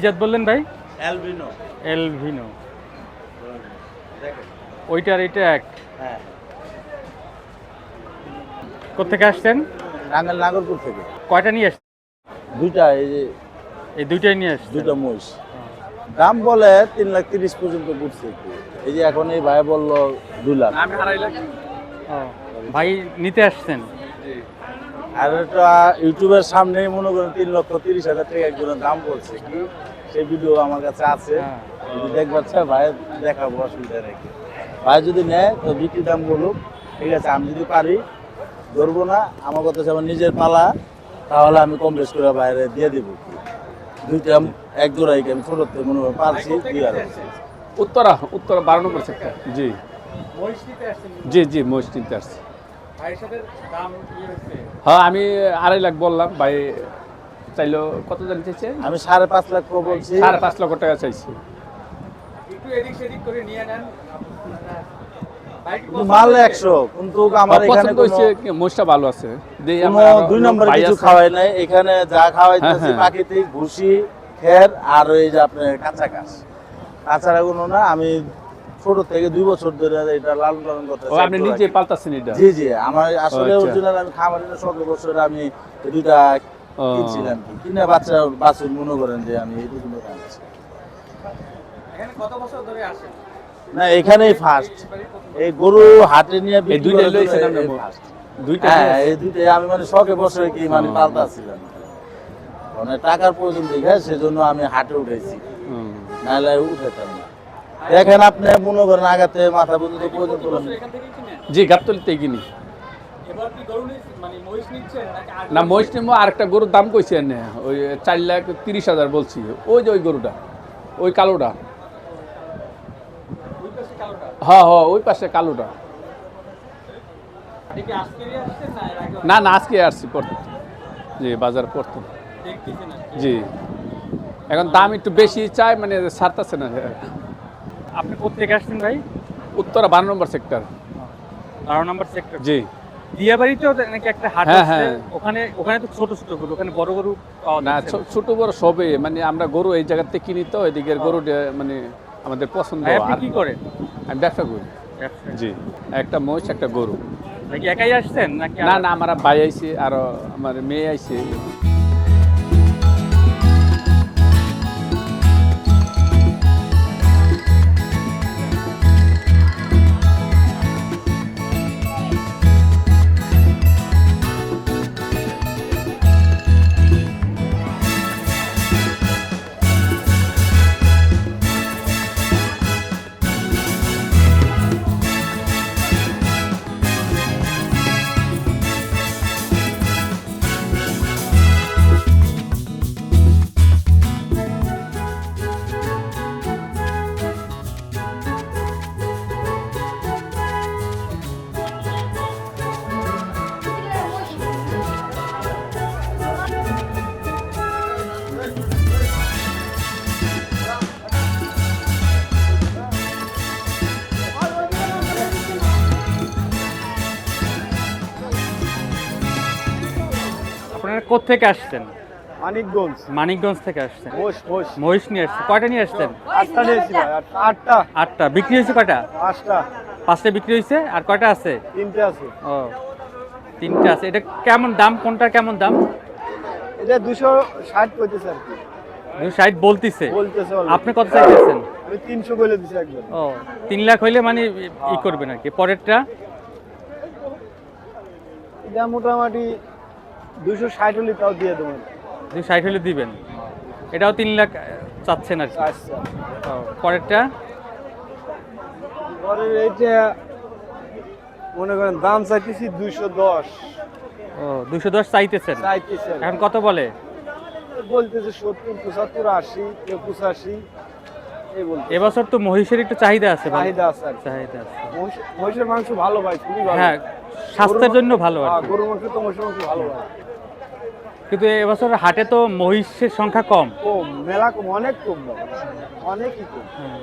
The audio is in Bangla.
জাত বললেন ভাই? এলভিনো দেখেন। ওইটার এটা এক। হ্যাঁ। কোথেকে আসছেন? টাঙ্গাইল নাগরপুর থেকে। কয়টা নিয়ে আসছেন? দুইটা এই যে এই দুইটাই নিয়ে আসছেন। দুইটা মহিষ। দাম বলে তিন লাখ তিরিশ পর্যন্ত পড়ছে এই যে এখন এই ভাই বলল দুই লাখ। ও, ভাই নিতে আসছেন? আর এটা ইউটিউবের সামনে মনে করেন তিন লক্ষ তিরিশ হাজার টাকা একজনের দাম বলছে। কি সেই ভিডিও আমার কাছে আছে। হ্যাঁ। যদি দেখবার চাই ভাই দেখাবো অসুবিধা রেখে ভাই যদি নেয় তো বিক্রি দাম বলুক। ঠিক আছে আমি যদি পারি ধরবো না। আমার কথা আমার নিজের পালা। তাহলে আমি কম বেশ করে বাইরে দিয়ে দিব। দুইটা এক জোড়াই আমি ছোট থেকে মনে করেন পারছি দিয়ে আর উত্তরা উত্তরা বারো নম্বর সেক্টর জি। জি জি কিনতে আসছি। হ্যাঁ আমি আড়াই লাখ বললাম ভাই চাইলো কত জানি চাইছে? আমি সাড়ে পাঁচ লাখ বলছি। সাড়ে পাঁচ লক্ষ টাকা চাইছি। একটু এদিক সেদিক করে নিয়ে নেন। ভাই কি কিন্তু মাল একশো কিন্তু আমার এখানে হয়েছে ভালো আছে। দুই নম্বরে কিছু খাওয়াই নাই। এখানে যা খাওয়াইতেছি হ্যাঁ, হ্যাঁ। প্রাকৃতিক ভুসি খের আর ওই যে আপনার কাঁচা ঘাস। কোনো না আমি ছোট থেকে দুই বছর ধরে এটা লালন পালন করতে আপনি নিজে পাল্টাচ্ছেন এটা? জি জি আমার আসলে আচ্ছা। অরিজিনাল আমি খামারে সতেরো বছর আমি দুইটা কিনছিলাম। কিনে বাচ্চা বাছুর মনে করেন যে আমি এই দুটো আনছি। এখানে কত বছর ধরে আসেন? না এখানেই ফার্স্ট এই গরু হাটে নিয়ে এই দুইটা লইছেন আপনি? এই দুইটা হ্যাঁ এই দুইটাই। আমি মানে শখে বসে কি মানে ও। পাল্টাছিলাম মানে টাকার প্রয়োজন দেখে সেজন্য আমি হাটে উঠেছি। হুম। নাহলে উঠেতাম না দেখেন আপনি মনে করেন আগাতে মাথা পর্যন্ত এখান কিনে জি গাবতলিতে কিনি মানে না মহিষ নেব আরেকটা গরুর দাম কইছে এনে ওই চার লাখ তিরিশ হাজার বলছি। ওই যে ওই গরুটা ওই কালোটা। ওই পাশে হ্যাঁ হ্যাঁ ওই পাশে কালোটা। না না না আজকে আসছি পড়তে জি বাজার পড়তে? জি। এখন দাম একটু বেশি চাই মানে ছাড়তেছে না। আপনি কোথেকে আসছেন ভাই? উত্তরা বারো নম্বর সেক্টর। বারো নম্বর সেক্টর। জি। দিয়াবাড়িতেও নাকি একটা হাট হ্যাঁ, আছে হ্যাঁ। ওখানে ওখানে তো ছোট ছোট গরু ওখানে বড় গরু না যাচ্ছে ছো- ছোট বড় সবে মানে আমরা গরু এই জায়গাতে কিনি তো এদিকের গরু মানে আমাদের পছন্দ ভাই আপনি আর কি করেন? আমি ব্যবসা করি। জি একটা মহিষ একটা গরু। নাকি একাই আসছেন নাকি না আমার ভাই আইছে আর আমার মেয়ে আইছে। কোথেকে আসছেন? মানিকগঞ্জ। মানিকগঞ্জ থেকে আসছেন। মোষ মহিষ। নিয়ে আসছেন। কয়টা নিয়ে আসছেন? আটটা নিয়েছি আটটা। আটটা। বিক্রি হয়েছে কয়টা? পাঁচটা। পাঁচটা বিক্রি হয়েছে। আর কয়টা আছে? তিনটে আছে। ও তিনটা আছে। এটা কেমন দাম? কোনটা কেমন দাম? এটা দুশো ষাট করতেছে আর কি। ষাট বলতিছে। বলতেছে আপনি কত চাইতেছেন আমি তিনশো বলে দিছি একবার ও তিন লাখ হইলে মানে ই করবেন আর কি। পরেরটা? এটা মোটামুটি দুশো ষাট হলে তাও দিয়ে দেবেন দুই ষাট হলে দিবেন। এটাও তিন লাখ চাচ্ছেন আর আচ্ছা। পরেরটা? পরে এইটা মনে করেন দাম চাইতেছি দুইশো দশ। ও দুশো দশ চাইতেছেন? চাইতেছে এখন কত বলে? বলতেছে সত্তর পঁচাত্তর আশি কেউ পঁচাশি এবছর তো মহিষের একটু চাহিদা আছে। চাহিদা আছে চাহিদা আছে। মহিষের মাংস ভালো ভাই খুবই ভালো। হ্যাঁ স্বাস্থ্যের জন্য ভালো আর হ্যাঁ, গরুর মাংস তো মহিষের মাংস ভালো কিন্তু এবছর হাটে তো মহিষের সংখ্যা কম। কম মেলা কম অনেক কম অনেকই কম। হ্যাঁ।